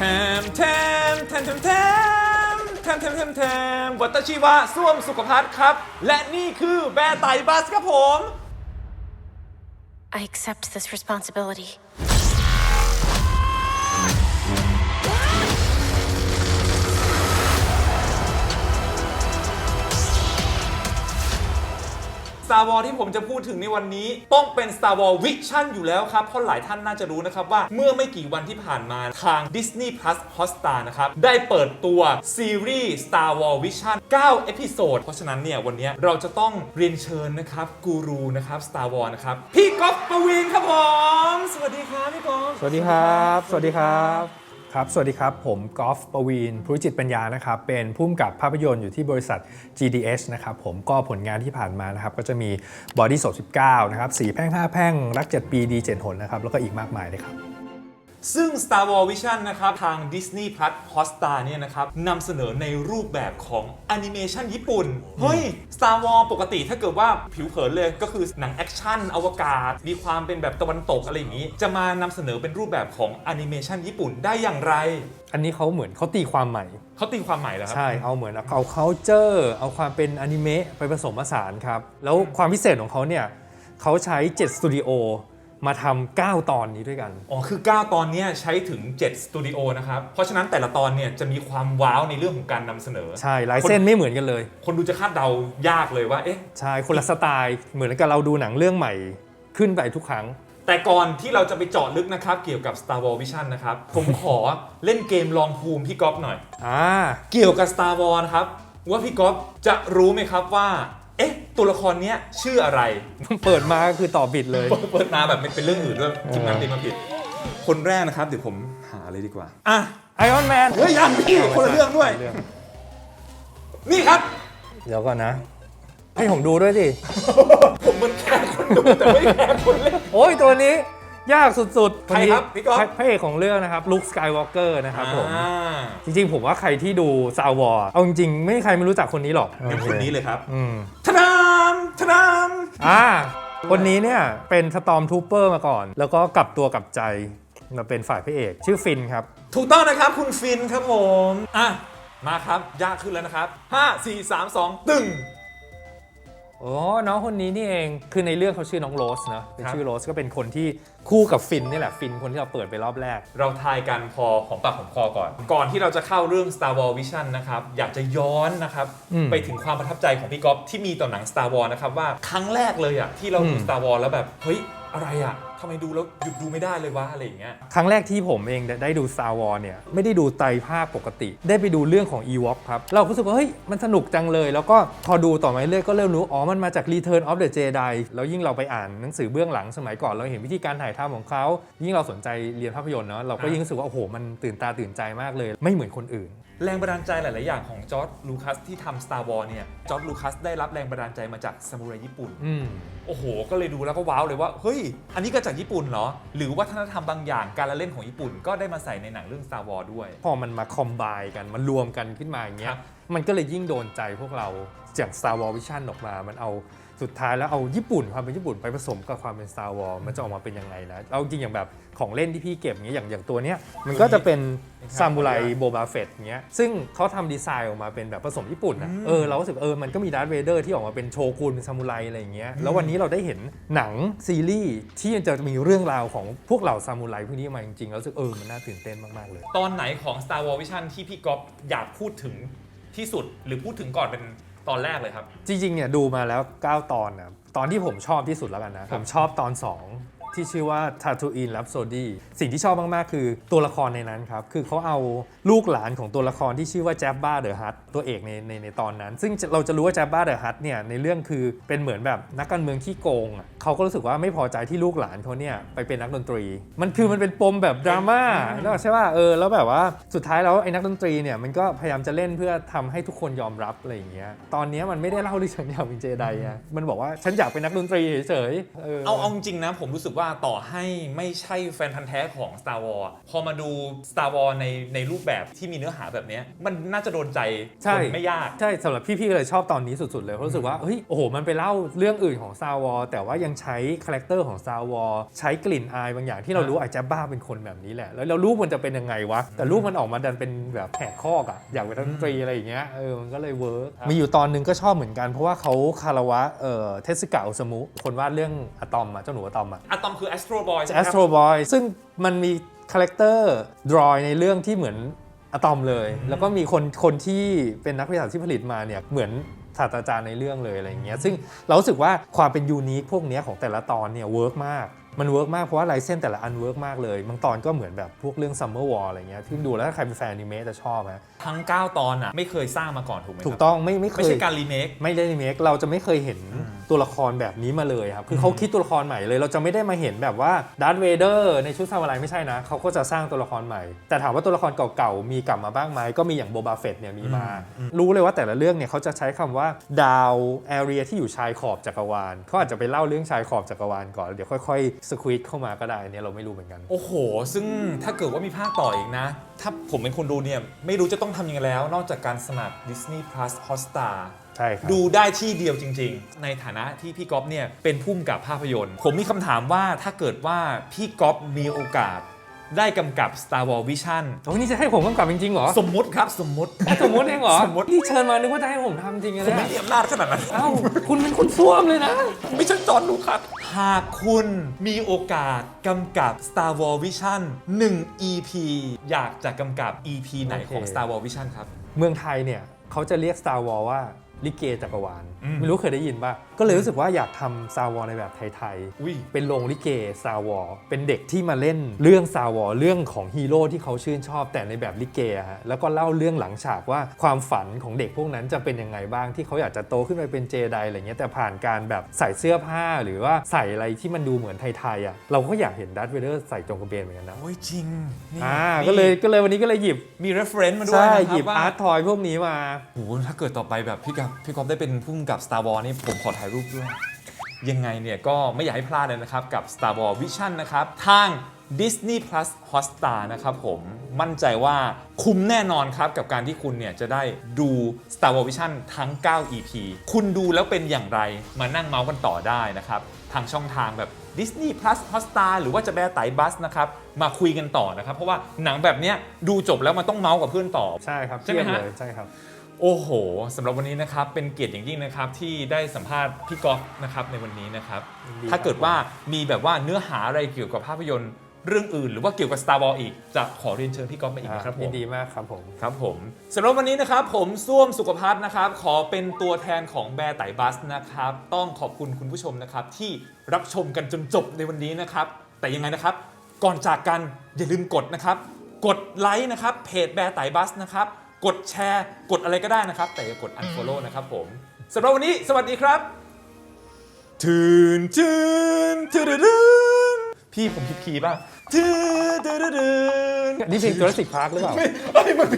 แทมแทมแทมแทมแทมแทมแทมแทมแทมวัตชีวะส้วมสุขภัทรครับ และนี่คือแบร์ไตบัสครับผม I accept this responsibility. สตาร์วอลที่ผมจะพูดถึงในวันนี้ ต้องเป็น Star Wars Vision อยู่แล้วครับ เพราะหลายท่านน่าจะรู้นะครับว่าเมื่อไม่กี่วันที่ผ่านมาทาง Disney Plus Hotstar นะครับ ได้เปิดตัวซีรีส์ Star Wars Vision 9 เอพิโซด เพราะฉะนั้นเนี่ย วันนี้เราจะต้องเรียนเชิญนะครับกูรูนะครับ Star Wars นะครับ พี่ก๊อฟปวีนครับผม สวัสดีครับพี่ก๊อฟสวัสดีครับ สวัสดีครับ ครับ สวัสดีครับ ผมกอล์ฟปวีนภูริจิตปัญญานะครับ เป็นผู้กำกับภาพยนตร์อยู่ที่บริษัท GDS นะครับ ผมก็ผลงานที่ผ่านมานะครับ ก็จะมี Body โ19 นะครับสีแพ่ง 5 แพ่ง รัก 7 ปีดี 7 หนนะครับ แล้วก็อีกมากมายเลยครับ ซึ่ง Star Wars Vision นะครับ ทาง Disney Plus Hotstar เนี่ยนะครับนำเสนอในรูปแบบของแอนิเมชันญี่ปุ่น เฮ้ย Star Wars ปกติถ้าเกิดว่าผิวเผินเลยก็คือหนังแอคชั่นอวกาศ มีความเป็นแบบตะวันตกอะไรอย่างนี้ จะมานำเสนอเป็นรูปแบบของแอนิเมชันญี่ปุ่นได้อย่างไร อันนี้เขาเหมือนเขาตีความใหม่ เขาตีความใหม่แล้วครัใช่ เอาเหมือนเอา culture เอาความเป็นอนิเมะไปผสมผสานครับ แล้วความพิเศษของเขาเนี่ยเขาใช้ 7 สตูดิโอ มาทำ9ตอนนี้ด้วยกัน อ๋อ คือ 9 ตอนเนี้ยใช้ถึง 7 สตูดิโอนะครับ เพราะฉะนั้นแต่ละตอนเนี่ยจะมีความว้าวในเรื่องของการนำเสนอ ใช่ลายเส้นไม่เหมือนกันเลย คนดูจะคาดเดายากเลยว่าเอ๊ะ ใช่คนละสไตล์เหมือนกับเราดูหนังเรื่องใหม่ขึ้นไปทุกครั้ง แต่ก่อนที่เราจะไปเจาะลึกนะครับ เกี่ยวกับ Star Wars Vision นะครับ ผมขอเล่นเกมลองภูมิพี่ก๊อฟหน่อย อ่า เกี่ยวกับ Star Wars นะครับ ว่าพี่ก๊อฟจะรู้ไหมครับว่าเอ๊ะ ตัวละครเนี้ยชื่ออะไร เปิดมาก็คือตอบบิดเลย เปิดมาแบบเป็นเรื่องอื่นด้วยทีมงานตีมาผิด คนแรกนะครับ เดี๋ยวผมหาเลยดีกว่า อะไอออนแมนเฮ้ยยังพี่คนละเรื่องด้วย นี่ครับ เดี๋ยวก่อนนะ ให้ผมดูด้วยสิ ผมมันแค่คนดูแต่ไม่แค่คนเล่น โอ้ยตัวนี้ ยากสุดๆใครครับพี่ก๊อฟ พระพระเอกของเรื่องนะครับลุคสกายวอล์กเกอร์นะครับผมอ่าจริงๆ ผมว่าใครที่ดูซาววอร์เอาจริงๆ ไม่มีใครไม่รู้จักคนนี้หรอกงั้นคนนี้เลยครับอืมทนาม ทนามอ่าคนนี้เนี่ยเป็นสตอมทูเปอร์มาก่อน แล้วก็กลับตัวกลับใจมาเป็นฝ่ายพระเอก ชื่อฟินครับ ถูกต้องนะครับคุณฟินครับผม อะ มาครับ ยากขึ้นแล้วนะครับ 5 4 3 2 ตึง โอ้น้องคนนี้นี่เอง คือในเรื่องเขาชื่อน้องโรสนะเป็นครับชื่อโรสก็เป็นคนที่คู่กับฟินนี่แหละ ฟินคนที่เราเปิดไปรอบแรก เราทายกันพอหอมปากหอมคอก่อน ก่อนที่เราจะเข้าเรื่อง Star Wars Vision นะครับ อยากจะย้อนนะครับ อืม ไปถึงความประทับใจของพี่ก๊อฟที่มีต่อหนัง Star Wars นะครับว่าครั้งแรกเลยอะที่เราดูอืม Star Wars แล้วแบบ เฮ้ย อะไรอะทำไมดูแล้วหยุดดูไม่ได้เลยวะอะไรอย่างเงี้ย ครั้งแรกที่ผมเองได้ดู Star Wars เนี่ยไม่ได้ดูไตรภาคปกติ ได้ไปดูเรื่องของ Ewok ครับ เราก็รู้สึกว่า เฮ้ย มันสนุกจังเลย แล้วก็พอดูต่อมาเรื่อยก็เริ่มรู้ อ๋อ มันมาจาก Return of the Jedi แล้วยิ่งเราไปอ่านหนังสือเบื้องหลังสมัยก่อน เราเห็นวิธีการถ่ายทำของเขา ยิ่งเราสนใจเรียนภาพยนตร์เนาะเราก็ยิ่งรู้สึกว่าโอ้โหมันตื่นตาตื่นใจมากเลย ไม่เหมือนคนอื่น แรงบันดาลใจหลาย ๆ อย่างของจอร์ดลูคัสที่ทำ Star Wars เนี่ย จอร์ดลูคัสได้รับแรงบันดาลใจมาจากซามูไรญี่ปุ่น อืม โอ้โห ก็เลยดูแล้วก็ว้าวเลยว่า เฮ้ย อันนี้ก็จากญี่ปุ่นเหรอ หรือวัฒนธรรมบางอย่างการละเล่นของญี่ปุ่นก็ได้มาใส่ในหนังเรื่อง Star Wars ด้วย พอมันมาคอมไบกันมารวมกันขึ้นมาอย่างเงี้ครัยบ มันก็เลยยิ่งโดนใจพวกเราจาก Star Wars Vision ออกมา มันเอา สุดท้ายแล้วเอาญี่ปุ่นความเป็นญี่ปุ่นไปผสมกับความเป็น Star Wars มันจะออกมาเป็นยังไงนะเอาจริงอย่างแบบของเล่นที่พี่เก็บอย่างเงี้ยอย่างอย่างตัวเนี้ยมันก็จะเป็นซามูไรโบบาเฟตเงี้ยซึ่งเขาทำดีไซน์ออกมาเป็นแบบผสมญี่ปุ่นนะเออเราก็รู้สึกเออมันก็มีดาร์ธเวเดอร์ที่ออกมาเป็นโชกุนเป็นซามูไรอะไรอย่างเงี้ยแล้ววันนี้เราได้เห็นหนังซีรีส์ที่จะมีเรื่องราวของพวกเหล่าซามูไรพวกนี้มาจริงๆแล้วรู้สึกเออมันน่าตื่นเต้นมากๆเลย ตอนไหนของ Star Wars Vision ที่พี่ก๊อฟอยากพูดถึงที่สุดหรือพูดถึงก่อนเป็น ตอนแรกเลยครับ จริงๆเนี่ยดูมาแล้ว 9 ตอนนะตอนที่ผมชอบที่สุดแล้วกันนะ ผมชอบตอน 2 ที่ชื่อว่า Tatooine Rhapsody สิ่งที่ชอบมาก ๆ คือตัวละครในนั้นครับ คือเขาเอาลูกหลานของตัวละครที่ชื่อว่าแจ b บ้าเดอะฮัตตัวเอกในในในตอนนั้น ซึ่งเราจะรู้ว่าแจ b บ้าเดอะฮัตเนี่ยในเรื่องคือเป็นเหมือนแบบนักการเมืองขี้โกง เขาก็รู้สึกว่าไม่พอใจที่ลูกหลานเขาเนี่ยไปเป็นนักดนตรี มันคือมันเป็นปมแบบดราม่าแล้วใช่ป่ะเออแล้วแบบว่าสุดท้ายแล้วไอ้นักดนตรีเนี่ยมันก็พยายามจะเล่นเพื่อทำให้ทุกคนยอมรับอะไรอย่างเงี้ยตอนนี้มันไม่ได้เล่าเรื่องฉันอยากเป็นเจไดอะมันบอกว่าฉันอยากเป็นนักดนตรีเฉยๆเออเอาเอาจริงนะผมรู้สึกว่าว่าต่อให้ไม่ใช่แฟนพันธ์แท้ของ Star Wars พอมาดู Star Wars ในในรูปแบบที่มีเนื้อหาแบบเนี้ยมันน่าจะโดนใจใช่ คนไม่ยาก ใช่สำหรับพี่ๆก็เลยชอบตอนนี้สุดๆเลยเพราะรู้สึกว่าเฮ้ยโอ้โหมันไปเล่าเรื่องอื่นของ Star Wars แต่ว่ายังใช้คาแรคเตอร์ของ Star Wars ใช้กลิ่นอายบางอย่างที่เรารู้อาจจะบ้าเป็นคนแบบนี้แหละ แล้วเรารู้มันจะเป็นยังไงวะ แต่รูปมันออกมาดันเป็นแบบแหกคอกอะอยากเป็นนักดนตรีอะไรอย่างเงี้ยเออมันก็เลยเวิร์กมีอยู่ตอนหนึงก็ชอบเหมือนกันเพราะว่าเขาคารวะเอ่อเทสกะโอซามุคนวาดเรื่องอะตอมอะเจ้าหนูอะตอมอะ อะตอมคือ Astro Boy ใช่ไหมแอสคโทรรับบอยซึ่งมันมีคาแรคเตอร์ดรอยในเรื่องที่เหมือนอะตอมเลย แล้วก็มีคนคนที่เป็นนักวิทยาศาสตร์ที่ผลิตมาเนี่ยเหมือนศาสตราจารย์ในเรื่องเลยอะไรอย่างเงี้ยซึ่งเรารู้สึกว่าความเป็นยูนิคพวกเนี้ยของแต่ละตอนเนี่ยเวิร์กมาก มันเวิร์กมากเพราะว่าลายเส้นแต่ละอันเวิร์กมากเลยบางตอนก็เหมือนแบบพวกเรื่อง Summer War อะไรเงี้ยที่ดูแล้วถ้าใครเป็นแฟนอนิเมะจะชอบฮะทั้ง 9 ตอนอะไม่เคยสร้างมาก่อนถูกไหมครับถูกต้องไม่ไม่เคไม่ยใช่การรีเมคไม่ได้รีเมคเราจะไม่เคยเห็นตัวละครแบบนี้มาเลยครับคือเขาคิดตัวละครใหม่เลย เราจะไม่ได้มาเห็นแบบว่าดาร์ธเวเดอร์ในชุดซามูไรไม่ใช่นะเขาก็จะสร้างตัวละครใหม่ แต่ถามว่าตัวละครเก่าๆมีกลับมาบ้างไหมก็มีอย่างโบบาเฟตเนี่ยมีมา รู้เลยว่าแต่ละเรื่องเนี่ยเขาจะใช้คำว่าดาวแอเรียที่อยู่ชายขอบจักรวาลเขาอาจจะไปเล่าเรื่องชายขอบจักรวาลก่อนเดี๋ยวค่อยๆสควีตเข้ามาก็ได้เนี่ยเราไม่รู้เหมือนกัน โอ้โห ซึ่งถ้าเกิดว่ามีภาคต่ออีกนะ ถ้าผมเป็นคนดูเนี่ย ไม่รู้จะต้องทำยังไงแล้ว นอกจากการสมัคร Disney Plus Hotstar ใช่ครับดูได้ที่เดียวจริง ๆ ในฐานะที่พี่ก๊อฟเนี่ยเป็นผู้กำกับภาพยนตร์ ผมมีคำถามว่าถ้าเกิดว่าพี่ก๊อฟมีโอกาส ได้กำกับ Star Wars Vision โอ้ยนี่จะให้ผมกำกับจริงๆเหรอ สมมุติครับสมมุติ สมมติเองเหรอสมมุติ นี่เชิญมานึกว่าจะให้ผมทำจริงๆผมนะไม่มีอำนาจขนาดนั้น เอ้า คุณเป็นคนซ่วมเลยนะ ไม่ใช่จอห์นลูคัสหากคุณมีโอกาสกำกับ Star Wars Vision 1 EP อยากจะกำกับ EP ไหนของ โอเค Star Wars Vision ครับ เมืองไทยเนี่ยเขาจะเรียก Star Wars ว่า ลิเกจักรวาลอืม ไม่รู้เคยได้ยินป่ะ ก็เลยรู้สึกว่าอยากทำ Star Wars ในแบบไทยอุ้ย ๆ เป็นโรงลิเก Star Wars เป็นเด็กที่มาเล่นเรื่อง Star Wars เรื่องของฮีโร่ที่เขาชื่นชอบแต่ในแบบลิเกอะฮะแล้วก็เล่าเรื่องหลังฉากว่าความฝันของเด็กพวกนั้นจะเป็นยังไงบ้างที่เขาอยากจะโตขึ้นไปเป็นเจไดอะไรเงี้ยแต่ผ่านการแบบใส่เสื้อผ้าหรือว่าใส่อะไรที่มันดูเหมือนไทยๆอะเราก็อยากเห็นดัตเวเดอร์ใส่จงกระเบนเหมือนกันนะโอ้ยจริงนี่อ่านี่ก็เลยก็เลยวันนี้ก็เลยหยิบ มี reference มาด้วยใช่นะคหยิรับบว่าอาร์ตทอยพวกนี้มา โอ้โหถ้าเกิดต่อไปแบบพี่กับพี่ก๊อฟได้เป็นผู้กำกับ Star Wars นี่ผมขอถ่ายรูปด้วย ยังไงเนี่ยก็ไม่อยากให้พลาดเลยนะครับ กับ Star Wars Vision นะครับ ทาง Disney Plus Hotstar นะครับผมมั่นใจว่าคุ้มแน่นอนครับ กับการที่คุณเนี่ยจะได้ดู Star Wars Vision ทั้ง 9 EP คุณดูแล้วเป็นอย่างไรมานั่งเมาส์กันต่อได้นะครับ ทางช่องทางแบบ Disney Plus Hotstar หรือว่าจะแบร์ไตบัสนะครับ มาคุยกันต่อนะครับ เพราะว่าหนังแบบเนี้ยดูจบแล้วมันต้องเมาส์กับเพื่อนต่อ ใช่ครับใช่ไหมเทียบฮะ เลยใช่ครับ โอ้โหสำหรับวันนี้นะครับเป็นเกียรติอย่างยิ่งนะครับที่ได้สัมภาษณ์พี่ก๊อฟนะครับในวันนี้นะครับยินดีถ้าเกิดว่ามีแบบว่าเนื้อหาอะไรเกี่ยวกับภาพยนตร์เรื่องอื่น หรือว่าเกี่ยวกับ Star Wars อีก จะขอเรียนเชิญพี่ก๊อฟมาอีกนะครับผยิมนดีมากครับผม ครับผมสำหรับวันนี้นะครับผมส้วมสุขภัทรนะครับ ขอเป็นตัวแทนของแบร์ไตบัสนะครับ ต้องขอบคุณคุณผู้ชมนะครับ ที่รับชมกันจนจบในวันนี้นะครับ แต่ยังไงนะครับ ก่อนจากกันอย่าลืมกดนะครับ กดไลค์นะครับเพจแบร์ไตบัสนะครับ กดแชร์ กดอะไรก็ได้นะครับ แต่อย่ากด unfollow นะครับผมสำหรับวันนี้สวัสดีครับทืนทืนทืนทืนพี่ผมผิดคีย์ป่ะทืนทืนทืนนี่เพลง Jurassic Park หรือเปล่า เฮ้ยมัน